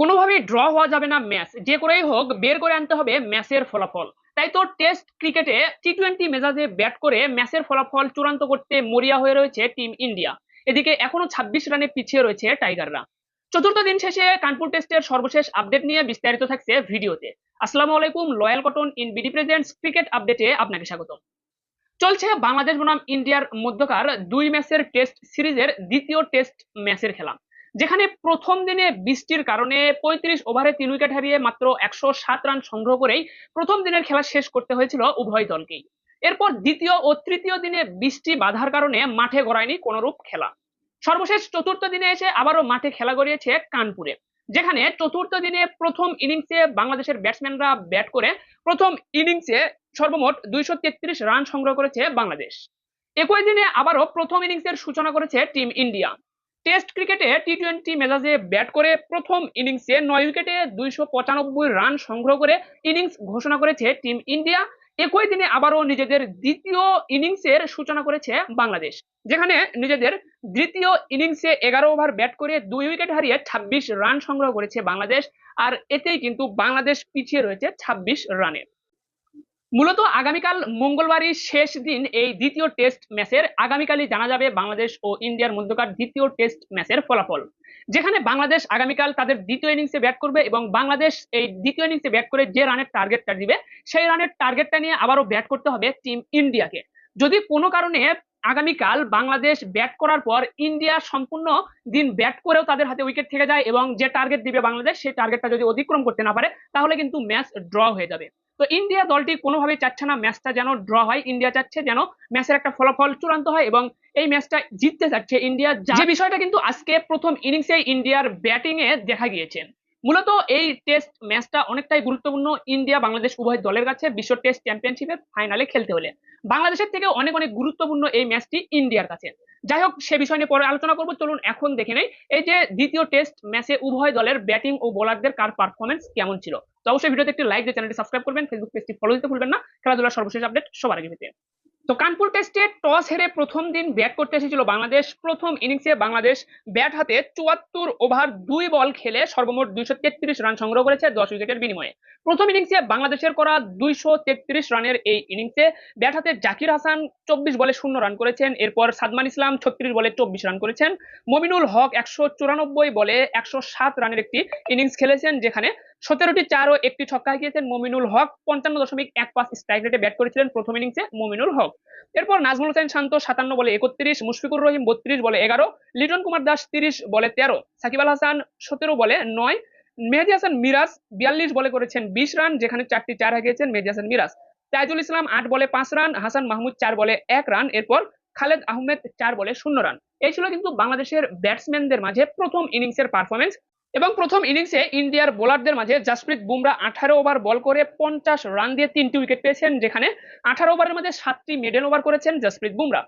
কোনোভাবেই ড্র হওয়া যাবে না ম্যাচ যে করেই হোক, বের করে আনতে হবে ম্যাচের ফলাফল। তাই তো টেস্ট ক্রিকেটে টি টোয়েন্টি মেজাজে ব্যাট করে ম্যাচের ফলাফল চূড়ান্ত করতে মরিয়া হয়ে রয়েছে টিম ইন্ডিয়া এদিকে এখনও ছাব্বিশ রানে পিছিয়ে রয়েছে টাইগাররা চতুর্থ দিন শেষে কানপুর টেস্টের সর্বশেষ আপডেট নিয়ে বিস্তারিত থাকছে ভিডিওতে। আসসালামু আলাইকুম Royal Cotton in BD presents cricket আপডেটে আপনাকে স্বাগত চলছে বাংলাদেশ বনাম ইন্ডিয়ার মধ্যকার দুই ম্যাচের টেস্ট সিরিজের দ্বিতীয় টেস্ট ম্যাচের খেলা। যেখানে প্রথম দিনে বৃষ্টির কারণে পঁয়ত্রিশ ওভারে তিন উইকেট হারিয়ে মাত্র একশো সাত রান সংগ্রহ করেই প্রথম দিনের খেলা শেষ করতে হয়েছিল উভয় দলকেই। এরপর দ্বিতীয় ও তৃতীয় দিনে বৃষ্টি বাধার কারণে মাঠে গড়ায়নি কোনরূপ খেলা। সর্বশেষ চতুর্থ দিনে এসে আবারও মাঠে খেলা গড়িয়েছে কানপুরে, যেখানে চতুর্থ দিনে প্রথম ইনিংসে বাংলাদেশের ব্যাটসম্যানরা ব্যাট করে প্রথম ইনিংসে সর্বমোট দুইশো তেত্রিশ রান সংগ্রহ করেছে বাংলাদেশ। একই দিনে আবারও প্রথম ইনিংসের সূচনা করেছে টিম ইন্ডিয়া। টেস্ট ক্রিকেটে টি টোয়েন্টি মেজাজে ব্যাট করে প্রথম ইনিংসে নয় উইকেটে দুইশো পঁচানব্বই রান সংগ্রহ করে ইনিংস ঘোষণা করেছে টিম ইন্ডিয়া। একই দিনে আবারও নিজেদের দ্বিতীয় ইনিংসের সূচনা করেছে বাংলাদেশ, যেখানে নিজেদের দ্বিতীয় ইনিংসে এগারো ওভার ব্যাট করে দুই উইকেট হারিয়ে ছাব্বিশ রান সংগ্রহ করেছে বাংলাদেশ, আর এতেই কিন্তু বাংলাদেশ পিছিয়ে রয়েছে ছাব্বিশ রানে। মূলত আগামীকাল মঙ্গলবারই শেষ দিন এই দ্বিতীয় টেস্ট ম্যাচের। আগামীকালই জানা যাবে বাংলাদেশ ও ইন্ডিয়ার মধ্যকার দ্বিতীয় টেস্ট ম্যাচের ফলাফল। যেখানে বাংলাদেশ আগামীকাল তাদের দ্বিতীয় ইনিংসে ব্যাট করবে এবং বাংলাদেশ এই দ্বিতীয় ইনিংসে ব্যাট করে যে রানের টার্গেটটা দিবে, সেই রানের টার্গেটটা নিয়ে আবারও ব্যাট করতে হবে টিম ইন্ডিয়াকে যদি কোনো কারণে আগামীকাল বাংলাদেশ ব্যাট করার পর ইন্ডিয়া সম্পূর্ণ দিন ব্যাট করেও তাদের হাতে উইকেট থেকে যায় এবং যে টার্গেট দিবে বাংলাদেশ, সেই টার্গেটটা যদি অতিক্রম করতে না পারে, তাহলে কিন্তু ম্যাচ ড্র হয়ে যাবে। তো ইন্ডিয়া দলটি কোনোভাবেই চাচ্ছে না ম্যাচটা যেন ড্র হয়। ইন্ডিয়া চাচ্ছে যেন ম্যাচের একটা ফলাফল চূড়ান্ত হয় এবং এই ম্যাচটা জিততে চাচ্ছে ইন্ডিয়া যে বিষয়টা কিন্তু আজকে প্রথম ইনিংসে ইন্ডিয়ার ব্যাটিংয়ে দেখা গিয়েছে। মূলত এই টেস্ট ম্যাচটা অনেকটাই গুরুত্বপূর্ণ ইন্ডিয়া বাংলাদেশ উভয় দলের কাছে বিশ্ব টেস্ট চ্যাম্পিয়নশিপের ফাইনালে খেলতে হলে। বাংলাদেশের থেকে অনেক অনেক গুরুত্বপূর্ণ এই ম্যাচটি ইন্ডিয়ার কাছে। যাই হোক, সে বিষয় নিয়ে পরে আলোচনা করব। চলুন এখন দেখে নেই, এই যে দ্বিতীয় টেস্ট ম্যাচে উভয় দলের ব্যাটিং ও বোলারদের কার পারফরমেন্স কেমন ছিল। তো অবশ্যই ভিডিওতে একটি লাইক দিয়ে চ্যানেলটি সাবস্ক্রাইব করবেন ফেসবুক পেজটি ফলো দিতে ভুলবেন না। খেলাধুলার সর্বশেষ আপডেট সবার আগে পেতে। তো কানপুর টেস্টে টস হেরে প্রথম দিন ব্যাট করতে এসেছিল বাংলাদেশ। প্রথম ইনিংসে বাংলাদেশ ব্যাট হাতে চুয়াত্তর ওভার দুই বল খেলে সর্বমোট দুইশো তেত্রিশ রান সংগ্রহ করেছে দশ উইকেটের বিনিময়ে। প্রথম ইনিংসে বাংলাদেশের করা দুইশো তেত্রিশ রানের এই ইনিংসে ব্যাট হাতে জাকির হাসান চব্বিশ বলে শূন্য রান করেছেন। এরপর সাদমান ইসলাম ছত্রিশ বলে চব্বিশ রান করেছেন। মমিনুল হক একশো চুরানব্বই বলে একশো সাত রানের একটি ইনিংস খেলেছেন, যেখানে সতেরোটি চার ও একটি ছক্কা হাঁকিয়েছেন মমিনুল হক। পঞ্চান্ন দশমিক এক পাঁচ স্ট্রাইক রেটে ব্যাট করেছিলেন প্রথম ইনিংসে মমিনুল হক। এরপর নাজমুল হোসেন শান্ত সাতান্ন বলে একত্রিশ, মুশফিকুর রহিম বত্রিশ বলে এগারো, লিটন কুমার দাস তিরিশ বলে তেরো, সাকিব আল হাসান সতেরো বলে নয়, মেহেদি হাসান মিরাজ বিয়াল্লিশ বলে করেছেন বিশ রান যেখানে চারটি চার হাঁকিয়েছেন মেহেদি হাসান মিরাজ। তাইজুল ইসলাম আট বলে পাঁচ রান হাসান মাহমুদ চার বলে এক রান এরপর খালেদ আহমেদ চার বলে শূন্য রান এই ছিল কিন্তু বাংলাদেশের ব্যাটসম্যানদের মাঝে প্রথম ইনিংসের পারফরমেন্স এবং প্রথম ইনিংসে ইন্ডিয়ার বোলারদের মাঝে জাসপ্রীত বুমরা আঠারো ওভার বল করে পঞ্চাশ রান দিয়ে তিনটি উইকেট পেয়েছেন, যেখানে আঠারো ওভারের মধ্যে সাতটি মিডেন ওভার করেছেন জাসপ্রীত বুমরা।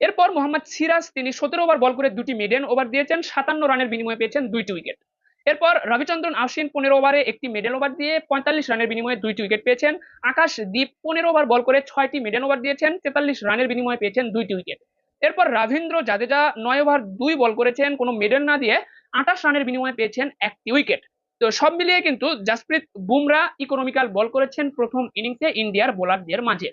এরপর মোহাম্মদ সিরাজ, তিনি সতেরো ওভার বল করে দুটি মিডেন ওভার দিয়েছেন, সাতান্ন রানের বিনিময়ে পেয়েছেন দুইটি উইকেট। এরপর রবিচন্দ্রন আশ্বিন পনেরো ওভারে একটি মিডেন ওভার দিয়ে পঁয়তাল্লিশ রানের বিনিময়ে দুইটি উইকেট পেয়েছেন, আকাশ দ্বীপ পনেরো ওভার বল করে ছয়টি মিডেন ওভার দিয়েছেন, তেতাল্লিশ রানের বিনিময়ে পেয়েছেন দুইটি উইকেট। এরপর রাভীন্দ্র জাদেজা নয় ওভার দুই বল করেছেন, কোনো মিডেন না দিয়ে আঠাশ রানের বিনিময়ে পেয়েছেন একটি উইকেট তো সব মিলিয়ে কিন্তু জাসপ্রীত বুমরা ইকোনমিক্যাল বল করেছেন প্রথম ইনিংসে ইন্ডিয়ার বোলারদের মাঝে।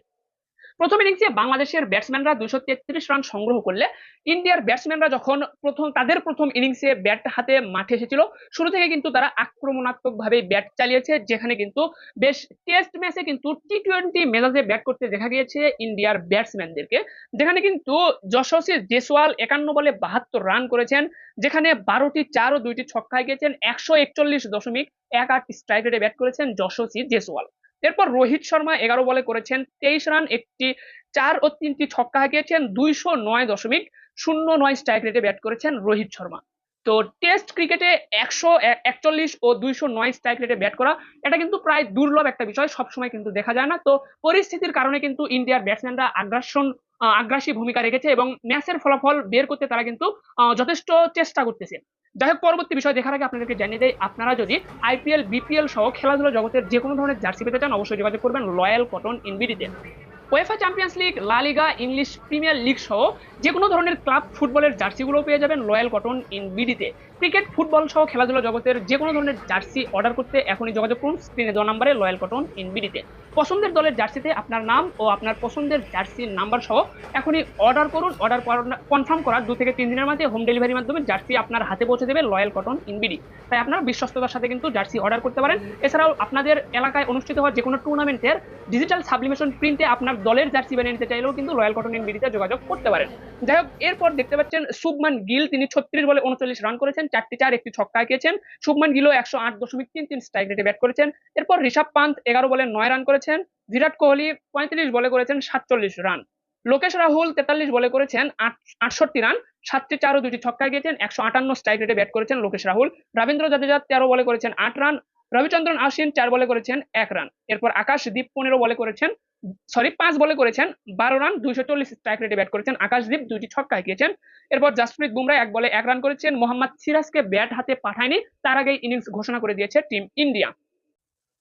প্রথম ইনিংসে বাংলাদেশের ব্যাটসম্যানরা দুশো তেত্রিশ রান সংগ্রহ করলে ইন্ডিয়ার ব্যাটসম্যানরা যখন প্রথম, তাদের প্রথম ইনিংসে ব্যাট হাতে মাঠে এসেছিল, শুরু থেকে কিন্তু তারা আক্রমণাত্মক ভাবে ব্যাট চালিয়েছে, যেখানে কিন্তু বেশ টেস্ট ম্যাচে কিন্তু টি টোয়েন্টি মেজাজে ব্যাট করতে দেখা গিয়েছে ইন্ডিয়ার ব্যাটসম্যানদেরকে যেখানে কিন্তু যশস্বী জেসওয়াল একান্ন বলে বাহাত্তর রান করেছেন, যেখানে বারোটি চার ও দুইটি ছক্কায় গিয়েছেন একশো একচল্লিশ দশমিক এক আট স্ট্রাইক রেটে ব্যাট করেছেন যশস্বী জেসওয়াল। এরপর রোহিত শর্মা এগারো বলে করেছেন, তেইশ রান একটি চার ও তিনটি ছক্কা হাঁকিয়েছেন, দুইশো নয় দশমিক শূন্য নয় স্ট্রাইক রেটে ব্যাট করেছেন রোহিত শর্মা। তো টেস্ট ক্রিকেটে একশো একচল্লিশ ও দুইশো নয় স্ট্রাইক রেটে ব্যাট করা, এটা কিন্তু প্রায় দুর্লভ একটা বিষয়, সবসময় কিন্তু দেখা যায় না। তো পরিস্থিতির কারণে কিন্তু ইন্ডিয়ার ব্যাটসম্যানরা আগ্রাসন আগ্রাসী ভূমিকা রেখেছে এবং ম্যাচের ফলাফল বের করতে তারা কিন্তু যথেষ্ট চেষ্টা করতেছে। যাই হোক, পরবর্তী বিষয় দেখার আগে আপনাদেরকে জানিয়ে দেয় আপনারা যদি আইপিএল বিপিএল সহ খেলাধুলা জগতের যে কোনো ধরনের জার্সি পেতে চান, অবশ্যই যোগাযোগ করবেন Royal Cotton ইনবিডিতে UEFA Champions League La Liga English premier league সহ যে কোনো ধরনের ক্লাব ফুটবলের জার্সিগুলো পেয়ে যাবেন রয়্যাল কটন ইন বিডিতে ক্রিকেট ফুটবল সহ খেলাধুলা জগতের যে কোনো ধরনের জার্সি অর্ডার করতে এখনই যোগাযোগ করুন স্ক্রিনে দেওয়া নাম্বারে লয়াল কটন ইনবিডিতে পছন্দের দলের জার্সিতে আপনার নাম ও আপনার পছন্দের জার্সির নাম্বার সহ এখনই অর্ডার করুন। অর্ডার কনফার্ম করার দু থেকে তিন দিনের মধ্যে হোম ডেলিভারির মাধ্যমে জার্সি আপনার হাতে পৌঁছে দেবে লয়াল কটন ইনবিডি। তাই আপনারা বিশ্বস্ততার সাথে কিন্তু জার্সি অর্ডার করতে পারেন। এছাড়াও আপনাদের এলাকায় অনুষ্ঠিত হওয়া যে কোনো টুর্নামেন্টের ডিজিটাল সাবলিমেশন প্রিন্টে আপনার দলের জার্সি বানিয়ে নিতে চাইলেও কিন্তু রয়্যাল কটন ইনবিডিতে যোগাযোগ করতে পারেন। যাই হোক, এরপর দেখতে পাচ্ছেন শুভমান গিল। তিনি ছত্রিশ বলে উনচল্লিশ রান করেছেন, চারটি চার, একটি ছক্কা এঁকেছেন। শুভমান গিলও একশো আট দশমিক তিন তিন স্ট্রাইক রেটে ব্যাট করেছেন। এরপর ঋষভ পান্ত এগারো বলে নয় রান করেছেন বিরাট কোহলি পঁয়ত্রিশ বলে করেছেন সাতচল্লিশ রান। লোকেশ রাহুল তেতাল্লিশ বলে করেছেন আটষট্টি রান, সাতটি চার ও দুটি ছক্কা গিয়েছেন, একশো আটান্ন স্ট্রাইক রেটে ব্যাট করেছেন লোকেশ রাহুল। রবীন্দ্র জাদেজা তেরো বলে করেছেন আট রান, রবিচন্দ্রন আশ্বিন চার বলে করেছেন এক রান। এরপর আকাশদীপ পনেরো বলে করেছেন, সরি, পাঁচ বলে করেছেন বারো রান, দুইশো চল্লিশ স্ট্রাইক রেটে ব্যাট করেছেন আকাশদীপ দুইটি ছক্কা হাঁকিয়েছেন এরপর জাসপ্রীত বুমরা এক বলে এক রান করেছেন, মোহাম্মদ সিরাজকে ব্যাট হাতে পাঠায়নি, তার আগেই ইনিংস ঘোষণা করে দিয়েছে টিম ইন্ডিয়া।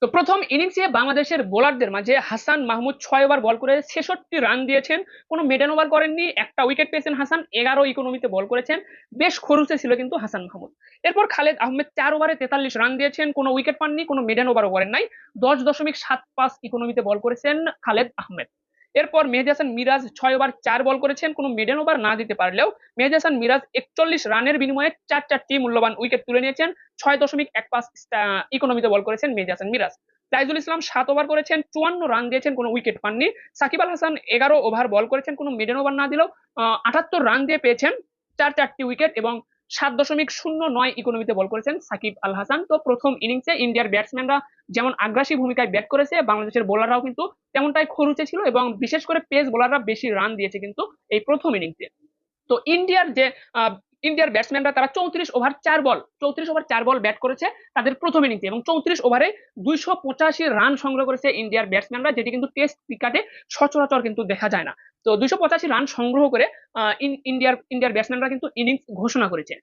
তো প্রথম ইনিংসে বাংলাদেশের বোলারদের মাঝে হাসান মাহমুদ ছয় ওভার বল করে ছেষট্টি রান দিয়েছেন। কোনো মেডেন ওভার করেননি, একটা উইকেট পেয়েছেন হাসান এগারো ইকোনমিতে বল করেছেন। বেশ খরুচে ছিল কিন্তু হাসান মাহমুদ। এরপর খালেদ আহমেদ চার ওভারে তেতাল্লিশ রান দিয়েছেন, কোনো উইকেট পাননি, কোনো মেডেন ওভারও করেন নাই। দশ দশমিক সাত পাঁচ ইকোনমিতে বল করেছেন খালেদ আহমেদ। এরপর মেহেদি হাসান মিরাজ ছয় ওভার চার বল করেছেন। কোনো মিডেন ওভার না দিতে পারলেও মেহেদি হাসান মিরাজ একচল্লিশ রানের বিনিময়ে চার চারটি মূল্যবান উইকেট তুলে নিয়েছেন। ছয় দশমিক এক পাঁচ ইকোনমিতে বল করেছেন মেহেদি হাসান মিরাজ। তাইজুল ইসলাম সাত ওভার করেছেন, চুয়ান্ন রান দিয়েছেন, কোনো উইকেট পাননি। সাকিব আল হাসান এগারো ওভার বল করেছেন, কোনো মিডেন ওভার না দিলেও আটাত্তর রান দিয়ে পেয়েছেন চার চারটি উইকেট এবং সাত দশমিক শূন্য নয় ইকোনমিতে বল করেছেন সাকিব আল হাসান তো প্রথম ইনিংসে ইন্ডিয়ার ব্যাটসম্যানরা যেমন আগ্রাসী ভূমিকায় ব্যাট করেছে, বাংলাদেশের বোলাররাও কিন্তু তেমনটাই খরুচে ছিল এবং বিশেষ করে পেস বোলাররা বেশি রান দিয়েছে কিন্তু এই প্রথম ইনিংসে। তো ইন্ডিয়ার যে ইন্ডিয়ার ব্যাটসম্যানরা তারা চৌত্রিশ ওভার চার বল চৌত্রিশ ওভার চার বল ব্যাট করেছে তাদের প্রথম ইনিংসে এবং চৌত্রিশ ওভারে দুইশো পঁচাশি রান সংগ্রহ করেছে ইন্ডিয়ার ব্যাটসম্যানরা যেটি কিন্তু টেস্ট ক্রিকেটে সচরাচর কিন্তু দেখা যায় না। তো দুইশো পঁচাশি রান সংগ্রহ করে ইন্ডিয়ার ইন্ডিয়ার ব্যাটসম্যানরা কিন্তু ইনিংস ঘোষণা করেছে।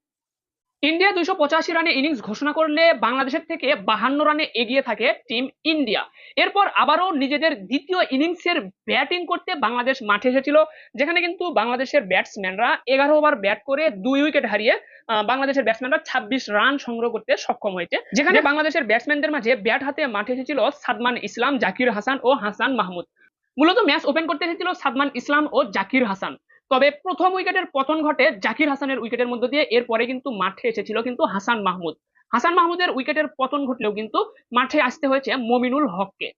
ইন্ডিয়া দুইশো পঁচাশি রানে ইনিংস ঘোষণা করলে বাংলাদেশের থেকে বাহান্ন রানে এগিয়ে থাকে টিম ইন্ডিয়া। এরপর আবারও নিজেদের দ্বিতীয় ইনিংসের ব্যাটিং করতে বাংলাদেশ মাঠে এসেছিল, যেখানে কিন্তু বাংলাদেশের ব্যাটসম্যানরা এগারো ওভার ব্যাট করে দুই উইকেট হারিয়ে বাংলাদেশের ব্যাটসম্যানরা ছাব্বিশ রান সংগ্রহ করতে সক্ষম হয়েছে। যেখানে বাংলাদেশের ব্যাটসম্যানদের মাঝে ব্যাট হাতে মাঠে এসেছিল সাদমান ইসলাম, জাকির হাসান ও হাসান মাহমুদ। মূলত ম্যাচ ওপেন করতে এসেছিল সাদমান ইসলাম ও জাকির হাসান। তবে প্রথম উইকেটের পতন ঘটে জাকির হাসানের উইকেটের মধ্য দিয়ে। এরপরে কিন্তু মাঠে এসেছিল কিন্তু হাসান মাহমুদ। হাসান মাহমুদের উইকেটের পতন ঘটলেও কিন্তু মাঠে আসতে হয়েছে মমিনুল হককে।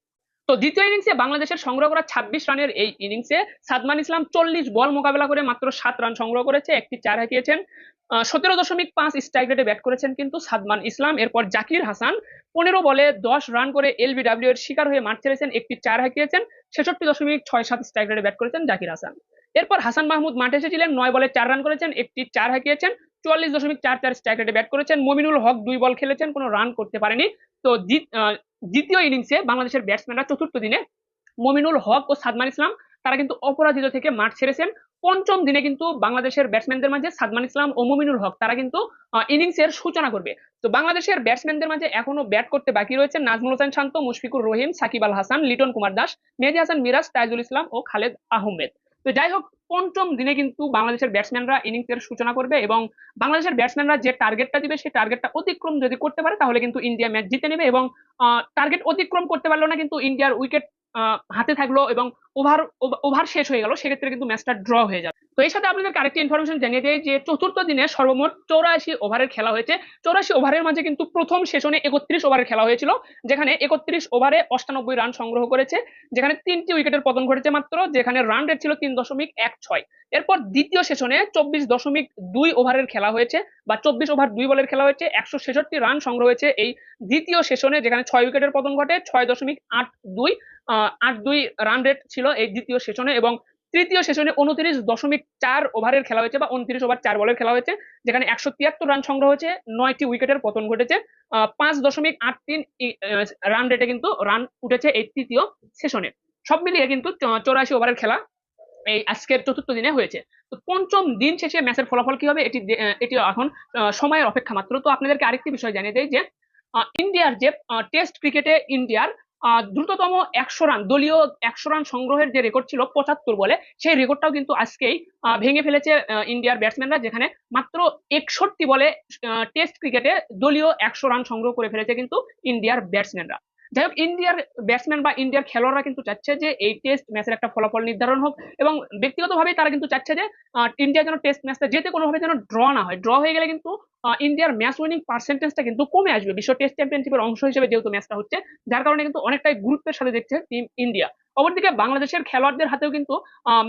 তো দ্বিতীয় ইনিংসে বাংলাদেশের সংগ্রহ করা ছাব্বিশ রানের এই ইনিংসে সাদমান ইসলাম চল্লিশ বল মোকাবেলা করে মাত্র সাত রান সংগ্রহ করেছে, একটি চার হাঁকিয়েছেন। সতেরো দশমিক পাঁচ স্ট্রাইক রেটে ব্যাট করেছেন কিন্তু সাদমান ইসলাম। এরপর জাকির হাসান পনেরো বলে দশ রান করে এলবিডাব্লিউ এর শিকার হয়ে মাঠ ছেড়েছেন, একটি চার হাঁকিয়েছেন। ছেষট্টি দশমিক ছয় সাত স্ট্রাইক রেটে ব্যাট করেছেন জাকির হাসান। এরপর হাসান মাহমুদ মাঠে এসেছিলেন, নয় বলে চার রান করেছেন, একটি চার হাঁকিয়েছেন, চুয়াল্লিশ দশমিক চার চার স্ট্রাইক রেটে ব্যাট করেছেন, মমিনুল হক দুই বল খেলেছেন, কোনো রান করতে পারেনি। তো দ্বিতীয় ইনিংসে বাংলাদেশের ব্যাটসম্যানরা চতুর্থ দিনে মমিনুল হক ও সাদমান ইসলাম, তারা কিন্তু অপরাজিত থেকে মাঠ ছেড়েছেন। পঞ্চম দিনে কিন্তু বাংলাদেশের ব্যাটসম্যানদের মাঝে সাদমান ইসলাম ও মমিনুল হক, তারা কিন্তু ইনিংসের সূচনা করবে। তো বাংলাদেশের ব্যাটসম্যানদের মাঝে এখনও ব্যাট করতে বাকি রয়েছে নাজমুল হোসেন শান্ত, মুশফিকুর রহিম, সাকিব আল হাসান, লিটন কুমার দাস, মেহেদি হাসান মিরাজ, তাইজুল ইসলাম ও খালেদ আহমেদ। তো যাই হোক পঞ্চম দিনে কিন্তু বাংলাদেশের ব্যাটসম্যানরা ইনিংসের সূচনা করবে এবং বাংলাদেশের ব্যাটসম্যানরা যে টার্গেটটা দিবে, সেই টার্গেটটা অতিক্রম যদি করতে পারে, তাহলে কিন্তু ইন্ডিয়া ম্যাচ জিতে নেবে এবং টার্গেট অতিক্রম করতে পারল না কিন্তু ইন্ডিয়ার উইকেট হাতে থাকল এবং ওভার ওভার শেষ হয়ে গেল, সেক্ষেত্রে কিন্তু ম্যাচটা ড্র হয়ে যাবে। তো এই সাথে আপনাদেরকে আরেকটি ইনফরমেশন জানিয়ে দেয় যে চতুর্থ দিনে সর্বমোট চৌরাশি ওভারের খেলা হয়েছে। চৌরাশি ওভারের মাঝে কিন্তু প্রথম সেশনে একত্রিশ ওভারের খেলা হয়েছিল, যেখানে একত্রিশ ওভারে অষ্টানব্বই রান সংগ্রহ করেছে, যেখানে তিনটি উইকেটের পতন ঘটেছে মাত্র, যেখানে রান রেট ছিল তিন দশমিক এক ছয়। এরপর দ্বিতীয় সেশনে চব্বিশ দশমিক দুই ওভারের খেলা হয়েছে বা চব্বিশ ওভার দুই বলের খেলা হয়েছে, একশো ছেষট্টি রান সংগ্রহ হয়েছে এই দ্বিতীয় সেশনে যেখানে ছয় উইকেটের পতন ঘটে, ছয় দশমিক আট দুই আট দুই রান রেট ছিল এই দ্বিতীয় সেশনে এবং তৃতীয় সেশনে উনত্রিশ দশমিক চার ওভারের খেলা হয়েছে বা উনত্রিশ ওভার চার বলের খেলা হয়েছে, যেখানে একশো তিয়াত্তর রান সংগ্রহ হয়েছে, নয়টি উইকেটের পতন ঘটেছে। পাঁচ দশমিক আট তিন রান রেটে কিন্তু রান উঠেছে এই তৃতীয় সেশনে সব মিলিয়ে কিন্তু চৌরাশি ওভারের খেলা এই আজকের চতুর্থ দিনে হয়েছে। তো পঞ্চম দিন শেষে ম্যাচের ফলাফল কি হবে? এটি এটি এখন সময়ের অপেক্ষা মাত্র। তো আপনাদেরকে আরেকটি বিষয় জানিয়ে দেয় যে ইন্ডিয়ার যে টেস্ট ক্রিকেটে ইন্ডিয়ার দ্রুততম একশো রান, দলীয় একশো রান সংগ্রহের যে রেকর্ড ছিল পঁচাত্তর বলে, সেই রেকর্ডটাও কিন্তু আজকেই ভেঙে ফেলেছে ইন্ডিয়ার ব্যাটসম্যানরা যেখানে মাত্র একষট্টি বলে টেস্ট ক্রিকেটে দলীয় একশো রান সংগ্রহ করে ফেলেছে কিন্তু ইন্ডিয়ার ব্যাটসম্যানরা যাই হোক, ইন্ডিয়ার ব্যাটসম্যান বা ইন্ডিয়ার খেলোয়াড়রা কিন্তু চাচ্ছে যে এই টেস্ট ম্যাচের একটা ফলাফল নির্ধারণ হোক এবং ব্যক্তিগতভাবেই তারা কিন্তু চাচ্ছে যে ইন্ডিয়া যেন টেস্ট ম্যাচটা যেতে কোনোভাবে যেন ড্র না হয়। ড্র হয়ে গেলে কিন্তু ইন্ডিয়ার ম্যাচ উইনিং পার্সেন্টেজটা কিন্তু কমে আসবে। বিশ্ব টেস্ট চ্যাম্পিয়নশিপের অংশ হিসেবে যেহেতু ম্যাচটা হচ্ছে, যার কারণে কিন্তু অনেকটাই গুরুত্বের সাথে দেখছে টিম ইন্ডিয়া অপরদিকে বাংলাদেশের খেলোয়াড়দের হাতেও কিন্তু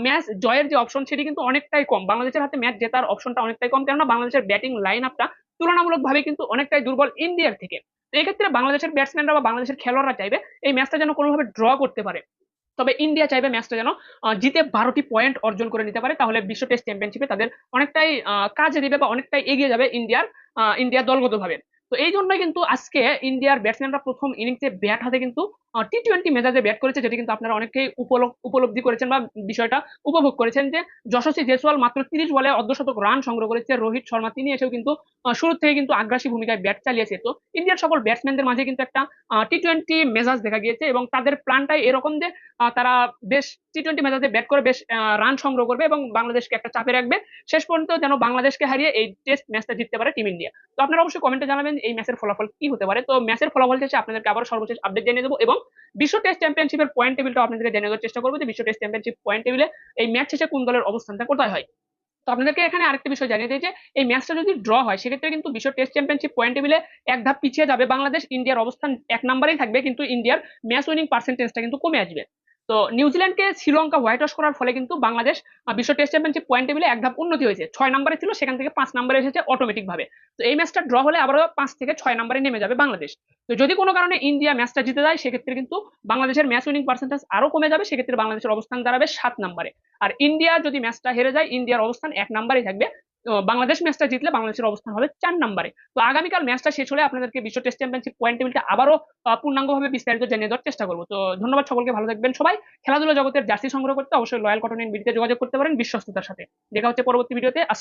ম্যাচ জয়ের যে অপশন সেটি কিন্তু অনেকটাই কম। বাংলাদেশের হাতে ম্যাচ জেতার অপশনটা অনেকটাই কম। কেননা বাংলাদেশের ব্যাটিং লাইন আপটা তুলনামূলকভাবে কিন্তু অনেকটাই দুর্বল ইন্ডিয়ার থেকে। তো এক্ষেত্রে বাংলাদেশের ব্যাটসম্যানরা বা বাংলাদেশের খেলোয়াড়রা চাইবে এই ম্যাচটা যেন কোনোভাবে ড্র করতে পারে। তবে ইন্ডিয়া চাইবে ম্যাচটা যেন জিতে বারোটি পয়েন্ট অর্জন করে নিতে পারে। তাহলে বিশ্ব টেস্ট চ্যাম্পিয়নশিপে তাদের অনেকটাই কাজে দিবে বা অনেকটাই এগিয়ে যাবে ইন্ডিয়ার ইন্ডিয়া দলগতভাবে। তো এই জন্যই কিন্তু আজকে ইন্ডিয়ার ব্যাটসম্যানরা প্রথম ইনিংসে ব্যাট হাতে কিন্তু টি টোয়েন্টি মেজাজে ব্যাট করেছে, যেটি কিন্তু আপনারা অনেকেই উপলব্ধি করেছেন বা বিষয়টা উপভোগ করেছেন যে যশস্বী জয়সওয়াল মাত্র তিরিশ বলে অর্ধশতক রান সংগ্রহ করেছে, রোহিত শর্মা, তিনি এসেও কিন্তু শুরু থেকে কিন্তু আগ্রাসী ভূমিকায় ব্যাট চালিয়েছে। তো ইন্ডিয়ার সকল ব্যাটসম্যানদের মাঝে কিন্তু একটা টি টোয়েন্টি মেজাজ দেখা গিয়েছে এবং তাদের প্ল্যানটাই এরকম যে তারা বেশ টি টোয়েন্টি মেজাজে ব্যাট করে বেশ রান সংগ্রহ করবে এবং বাংলাদেশকে একটা চাপে রাখবে। শেষ পর্যন্ত যেন বাংলাদেশকে হারিয়ে এই টেস্ট ম্যাচটা জিততে পারে টিম ইন্ডিয়া তো আপনারা অবশ্যই কমেন্টে জানাবেন এই ম্যাচের ফলাফল কি হতে পারে? তো ম্যাচের ফলাফল শেষে আপনাদেরকে আবার সর্বশেষ আপডেট জানিয়ে দেবো এবং বিশ্ব টেস্ট চ্যাম্পিয়নশিপের পয়েন্ট টেবিলটা আপনাদেরকে জানিয়ে দেওয়ার চেষ্টা করব যে বিশ্ব টেস্ট চ্যাম্পিয়নশিপ পয়েন্ট টেবিলে এই ম্যাচ শেষে কোন দলের অবস্থানটা কোথায় হয়? তো আপনাদেরকে এখানে আরেকটা বিষয় জানিয়ে যে এই ম্যাচটা যদি ড্র হয়, সেক্ষেত্রে কিন্তু বিশ্ব টেস্ট চ্যাম্পিয়নশিপ পয়েন্ট টেবিলে এক ধাপ পিছিয়ে যাবে বাংলাদেশ। ইন্ডিয়ার অবস্থান এক নম্বরেই থাকবে, কিন্তু ইন্ডিয়ার ম্যাচ উইনিং পার্সেন্টেজটা কিন্তু কমে আসবে। তো নিউজিল্যান্ডকে শ্রীলঙ্কা হোয়াইট ওয়াশ করার ফলে কিন্তু বাংলাদেশ বিশ্ব টেস্ট চ্যাম্পিয়নশিপ পয়েন্ট টেবিলে এক ধাপ উন্নতি হয়েছে। ছয় নম্বরে ছিল, সেখান থেকে পাঁচ নম্বরে এসেছে অটোমেটিক ভাবে তো এই ম্যাচটা ড্র হলে আবারও পাঁচ থেকে ছয় নম্বরে নেমে যাবে বাংলাদেশ। তো যদি কোনো কারণে ইন্ডিয়া ম্যাচটা জিতে যায়, সেক্ষেত্রে কিন্তু বাংলাদেশের ম্যাচ উইনিং পার্সেন্টেজ আরও কমে যাবে, সেক্ষেত্রে বাংলাদেশের অবস্থান দাঁড়াবে সাত নম্বরে। আর ইন্ডিয়া যদি ম্যাচটা হেরে যায় ইন্ডিয়ার অবস্থান এক নম্বরেই থাকবে। বাংলাদেশ ম্যাচটা জিতলে বাংলাদেশের অবস্থান হবে চার নম্বরে। তো আগামীকাল ম্যাচটা শেষ হলে আপনাদেরকে বিশ্ব টেস্ট চ্যাম্পিয়নশিপ পয়েন্ট টেবিলটা আবারও পূর্ণাঙ্গভাবে বিস্তারিত জানিয়ে দেওয়ার চেষ্টা করব। তো ধন্যবাদ সকলকে, ভালো থাকবেন সবাই। খেলাধুলা জগতের জার্সি সংগ্রহ করতে অবশ্যই লয়াল কটন ইন বিডিতে যোগাযোগ করতে পারেন। বিশ্বস্ততার সাথে। দেখা হচ্ছে পরবর্তী ভিডিওতে